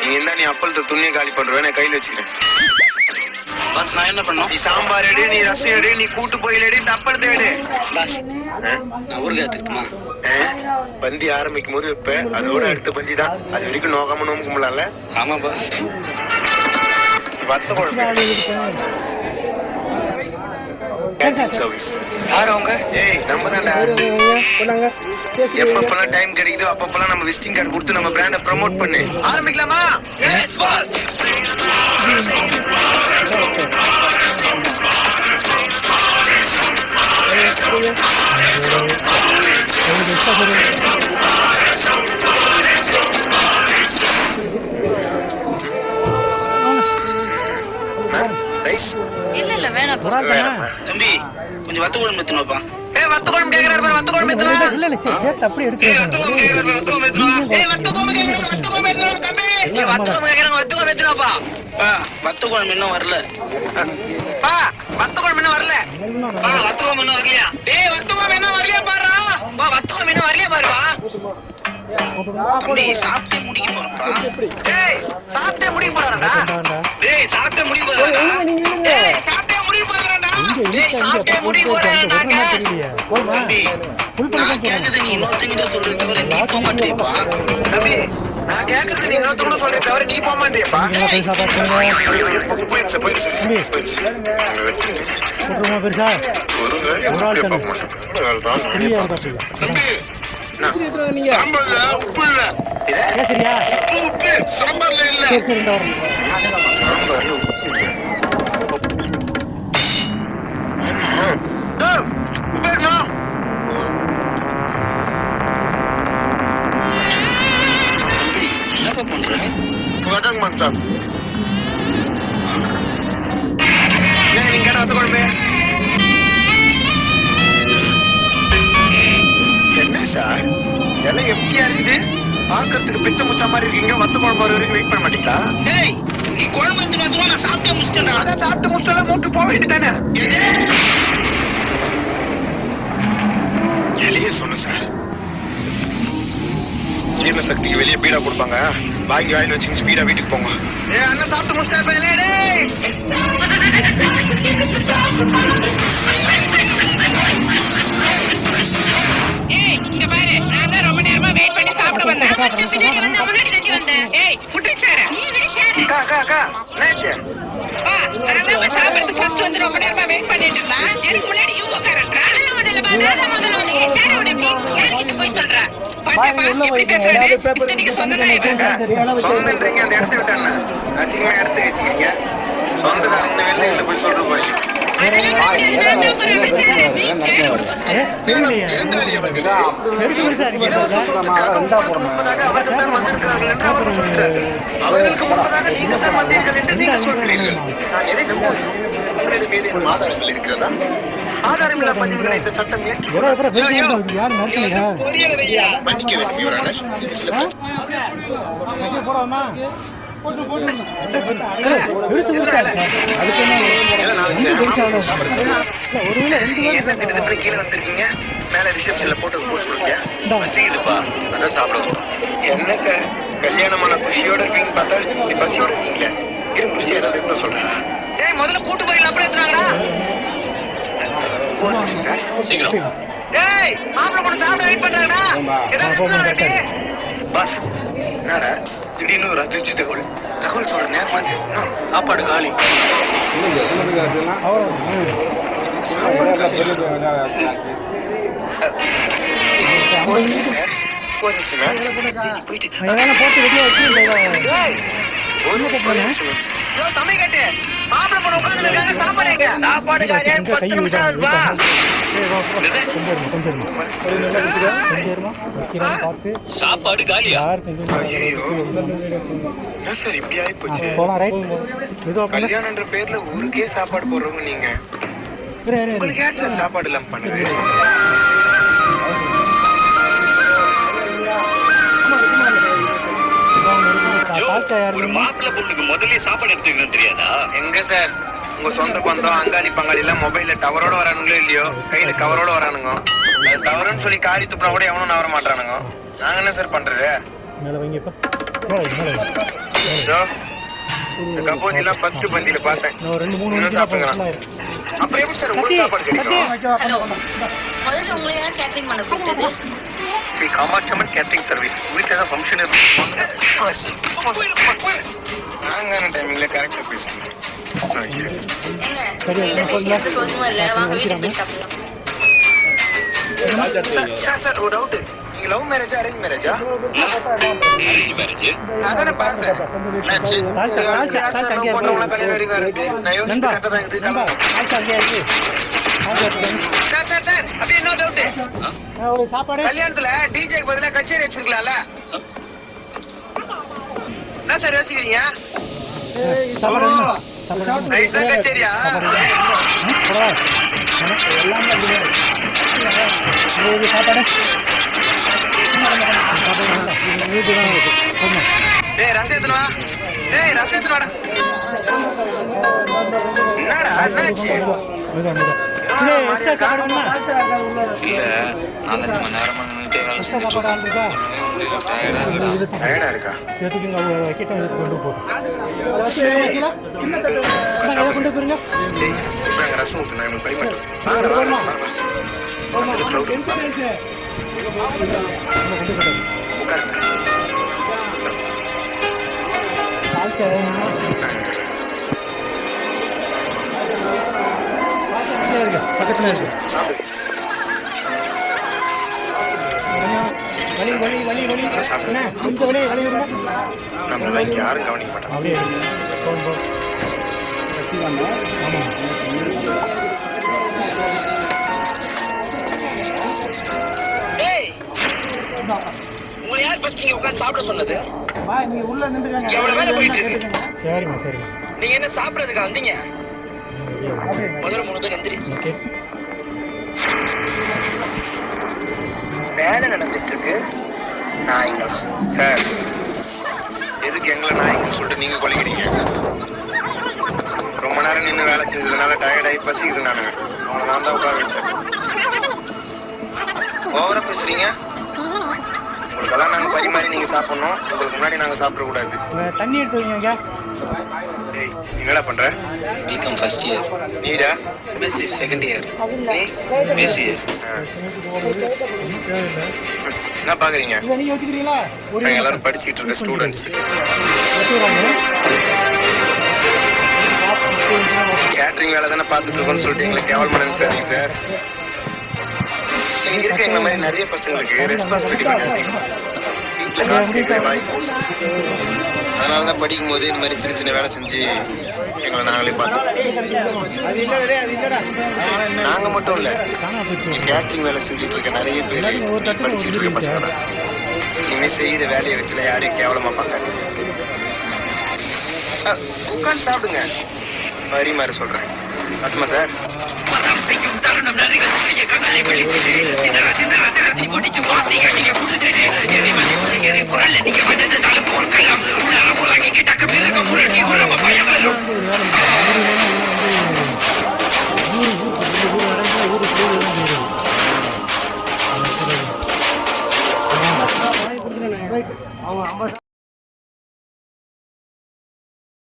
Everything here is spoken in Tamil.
நீ இருந்தா நீ அப்பளத்தை துணியை காலி பண்றவே நான் கையில வச்சுக்கிறேன். பாஸ் நான் என்ன பண்ணும் நீ சாம்பார் எடு நீ ரசம் எடு நீ கூட்டு பொரியல் எடு இந்த அப்பளத்தை எடு. பாஸ்? நான் ஊருக்கு எடுத்துக்குமா ஆ? பந்தி ஆரம்பிக்கும் போது வைப்ப அதோட அடுத்த பந்தி தான். அது வரைக்கும் நோகாம நோம்பு கும்பலாம்ல? ஆமா பாஸ். வத்த குழம்பு. சர்வீஸ் யார் அவங்க? ஏய் நம்ம தான்டா. எப்பப்பெல்லாம் டைம் கிடைக்குதோ அப்பப்பெல்லாம் நம்ம விசிட்டிங் கார்டு கொடுத்து நம்ம பிராண்ட ப்ரோமோட் பண்ணு. ஆரம்பிக்கலாமா? எஸ் பாஸ் இல்ல இல்ல வேணாம். தம்பி கொஞ்சம் வத்த குழம்பு எடுத்துனோப்பா கேக்குறாரு பாரு இல்ல இல்ல கேக்குறாரு பாரு, கேக்குறாரு தம்பி. கேக்குறாங்க குழம்பு எத்தனாப்பா பா இன்னும் வரல. பா வத்த குழம்பு என்ன வரல. பா வத்த குழம்பு என்ன வரலையா டேய் வத்த குழம்பு என்ன வரலையா பாருடா பா. தம்பி சாப்பிட்டே முடிக்க போறோம்ப்பா டேய் சாப்பிட்டே முடிக்க. டேய் சாப்பிட்டே டேய் சாப்பிட்டே நான் கேக்குறது நீ இன்னொருத்த கூட சொல்றே தவிர நீ போக மாட்டியப்பா போயிருச்சு போட்டுருமா பெருசா ஒரு ஆள் தானே. உப்பு இல்ல உப்பு உப்பு இல்ல சாம்பார்ல உப்பு இல்ல ஏங்க நீங்க கேட்ட வத்த குழம்பு என்ன சார்? இதெல்லாம் எப்படியா இருக்குது? பாக்குறதுக்கு பித்த முச்சா மாதிரி இருக்கீங்க. வத்த குழம்பு வர வரைக்கும் வெயிட் பண்ண மாட்டீங்களா? டேய் நீ குழம்பு எடுத்து வந்துருவா நான் சாப்பிட்டே முடிச்சிட்டேன்டா. அதான் சாப்பிட்டு முடிச்சிட்டு மூட்டு போக வேண்டியதானே எளிய சார். ஜீரண சக்திக்கு வெளியே பீடா கொடுப்பாங்க. வாங்கி வாயில் வச்சுங்க ஸ்பீடா வீட்டுக்கு போங்க. ஏ அண்ணன் சாப்பிட்டு முடிச்சிட்டா ஏய் இங்க பாரு நான் தான் ரொம்ப நேரமா வெயிட் பண்ணி சாப்பிட வந்தேன். பின்னாடி வந்தேன் முன்னாடி தள்ளி வந்தேன். ஏய் குட்டிச்சார நீ விடுச்சாரு. அக்கா அக்கா. பெருசா இருக்கு இலவச சொத்துக்காக உங்களுக்கு முன்பதாக அவர்கள் தான் வந்திருக்கிறார்கள் என்று அவர்கள் சொல்கிறார்கள். அவர்களுக்கு முன்பதாக நீங்கள் தான் வந்தீர்கள் என்று நீங்கள் சொல்கிறீர்கள். நான் எதை நம்புவேன் உங்களிடம் ஏதேனும் ஆதாரங்கள் இருக்கிறதா? ஆதாரமில்லா பதிவுகளை இந்த சட்டம் இல்ல. இல்ல, வந்திருக்கீங்க மேல ரிசப்ஷன்ல போட்டு போஸ்ட் கொடுத்தியா பசிக்குதுப்பா அதான் சாப்பிட போறோம் என்ன சார்? கல்யாணமான குஷியோட இருப்பீங்க பார்த்தா இப்படி பசியோட இருக்கீங்களே. இரு குஷி ஏதாவது சொல்றேன். ஏய் முதல்ல கூட்டு போய் அப்புறம் நிமிஷம் சார் சீக்கிரம். ஏய் மாப்பிள்ளை பொண்ணு சாப்பிட வெயிட் பண்றாங்கடா. ஏதாவது பஸ் என்னடா? திடீர்னு ஒரு அதிர்ச்சி தகவல் தகவல் சொல்ற நேரம் மாத்தி சாப்பாடு காலி. சாப்பாடு நிமிஷம் சார் ஒரு நிமிஷம் போயிட்டு போட்டு ரெடியா வச்சு இந்த மாப்பிள்ளை பொண்ணு உட்கார்ந்து இருக்காங்க சாப்பாடு எங்க? சாப்பாடு இந்த பத்து நிமிஷம் ஆகுதுப்பா சாப்பாடு காலியா? சார் இப்படி ஆகி போச்சு கல்யாணம்ன்ற பேர்ல ஊருக்கே சாப்பாடு போடுறவங்க நீங்க. உங்களுக்கு சார் சாப்பாடு எல்லாம் பண்ணுது? ஒரு மாப்பிள்ளை பொண்ணுக்கு முதல்ல சாப்பாடு எடுத்துக்கணும் தெரியாதா? எங்க சார்? உங்க சொந்த பந்தம் அங்காளி பங்காளி எல்லாம் மொபைல்ல டவரோட வரானுங்களோ இல்லையோ? கையில கவரோட வரானுங்க? அது தவறுன்னு சொல்லி காரி துப்புறா கூட எவனும் நவர மாட்டானுங்க நாங்க என்ன சார் பண்றது? மேல வைங்க இப்ப. மேல வை, மேல வை. மேல இதோ, இந்த கபோதி எல்லாம் ஃபர்ஸ்ட் பந்தியில பார்த்தேன் இன்னும் சாப்பிடுங்க அப்புறம் எப்படி சார் உங்களுக்கு சாப்பாடு கிடைக்கும்? முதல்ல உங்களை யார் கேட்டரிங் பண்ண கூப்பிட்டது? Sri Kamatchiamman catering service. வீட்டில் ஏதாவது ஃபங்க்ஷன் நாங்க டைமிங்ல கரெக்டா பேசுறேன் சார் சார் சார் ஒரு டவுட் நீங்க லவ் மேரேஜா அரேஞ்ச் மேரேஜா அரேஞ்ச் மேரேஜ் அதானே பார்த்தேன். என்னாச்சு? இந்த காலத்துல யார் சார் லவ் பண்றவங்களாம் கல்யாணம் வரைக்கும் வருது நான் யோசிச்சு நண்பா கரெக்டா தான் இருக்குது. நண்பா. கிளம்புறேன். ஆச்சா அங்கேயா இருக்கு ஆச்சா இருக்கு. Sir sir sir. அப்படியே என்ன டவுட் ஒரு சாப்பாடு? கல்யாணத்துல டிஜேக்கு பதிலா கச்சேரி வச்சிருக்கலாம்ல. என்ன சார் யோசிக்கிறீங்க? கச்சேரியா? சாப்பாடு? டேய் வா. டேய் வாடா. என்னடா என்னாச்சு? நாலஞ்சு மணி நேரமா நின்னுட்டே வேலை செஞ்சுட்டு இருக்கேன்? டயர்டா இருக்கா? எடுத்துக்கோங்க, அவங்க வைக்கட்டும், எடுத்து கொண்டு போ. அதை வச்சு சரி. வைக்கல? இந்த பேரு இந்தாங்க, இதை சாப்பிடுங்க. கொண்டு போயிருங்க. டேய் இப்போ அங்க ரசம் ஊத்து நான் உங்களுக்கு பரிமாற்றேன் வாடா வாடா வா வா இருக்கு, பக்கத்துல இருக்கு. சாப்பிடு. வலி வலி வலி வலி. சாப்பிடு. அண்ணா, கொஞ்சம் வலி வலி விடுங்க நம்மள இங்க யாரும் கவனிக்க மாட்டாங்க. அப்படியே உங்களை யார் ஃபர்ஸ்ட் இங்க உட்கார்ந்து சாப்பிட சொன்னது? எவ்வளவு வேலை போயிட்டு இருக்கு? சரிம்மா சரிம்மா. நீங்க என்ன சாப்பிடறதுக்கா வந்தீங்க? முதல்ல மூணு பேர் எந்திரி வேலை நடந்துட்டு இருக்கு நாய்ங்களா? சார் எதுக்கு எங்களை நாய்க்குன்னு சொல்லிட்டு நீங்க கொலைக்கிறீங்க? ரொம்ப நேரம் நின்று வேலை செஞ்சதுனால டயர்டாகி பசிக்குது நானுங்க அவனை நான் தான் உட்கார வச்சேன். ஓவரா பேசுறீங்க? உங்களுக்கெல்லாம் நாங்க பரிமாறி நீங்க சாப்பிடணும். உங்களுக்கு முன்னாடி நாங்க சாப்பிடக்கூடாது. தண்ணி எடுத்து வைங்க என்னடா பண்ற? பிகாம் ஃபர்ஸ்ட் இயர் நீடா? எம்எஸ்சி செகண்ட் இயர் நீ? பிஎஸ்சி. என்ன பாக்குறீங்க? நீங்க எல்லாரும் படிச்சுட்டு இருக்க ஸ்டூடெண்ட்ஸ் கேட்டரிங் வேலை தானே பார்த்துட்டு இருக்கோம்னு சொல்லிட்டு எங்களை கேவலமா நினைச்சாதீங்க சார் இங்க இருக்க எங்களை மாதிரி நிறைய பசங்களுக்கு ரெஸ்பான்சிபிலிட்டி கொஞ்சம் வீட்டுல காசு கேட்கற வாய்ப்பு அதனால தான் படிக்கும் போது இந்த மாதிரி சின்ன சின்ன வேலை செஞ்சு எங்களை நாங்களே பார்த்தோம். நாங்க மட்டும் இல்ல கேட்டரிங் வேலை செஞ்சுட்டு இருக்க நிறைய பேர் படிச்சுட்டு இருக்க பசங்க தான். இனிமே செய்யற வேலையை வச்சுல யாரையும் கேவலமா பார்க்காதீங்க. அஹ், உட்கார்ந்து சாப்பிடுங்க. வரி மாதிரி கட்டுமா சார். செய்யும் தருணம் நதிகள் சிறிய கண்ணலை விழித்து திணற திணற திறத்தி முடிச்சு வார்த்தைங்க நீங்க கொடுத்துட்டு எரிமலை போர்க்கலாம் உலகிக்கு டக்கு பிறகு முரட்டி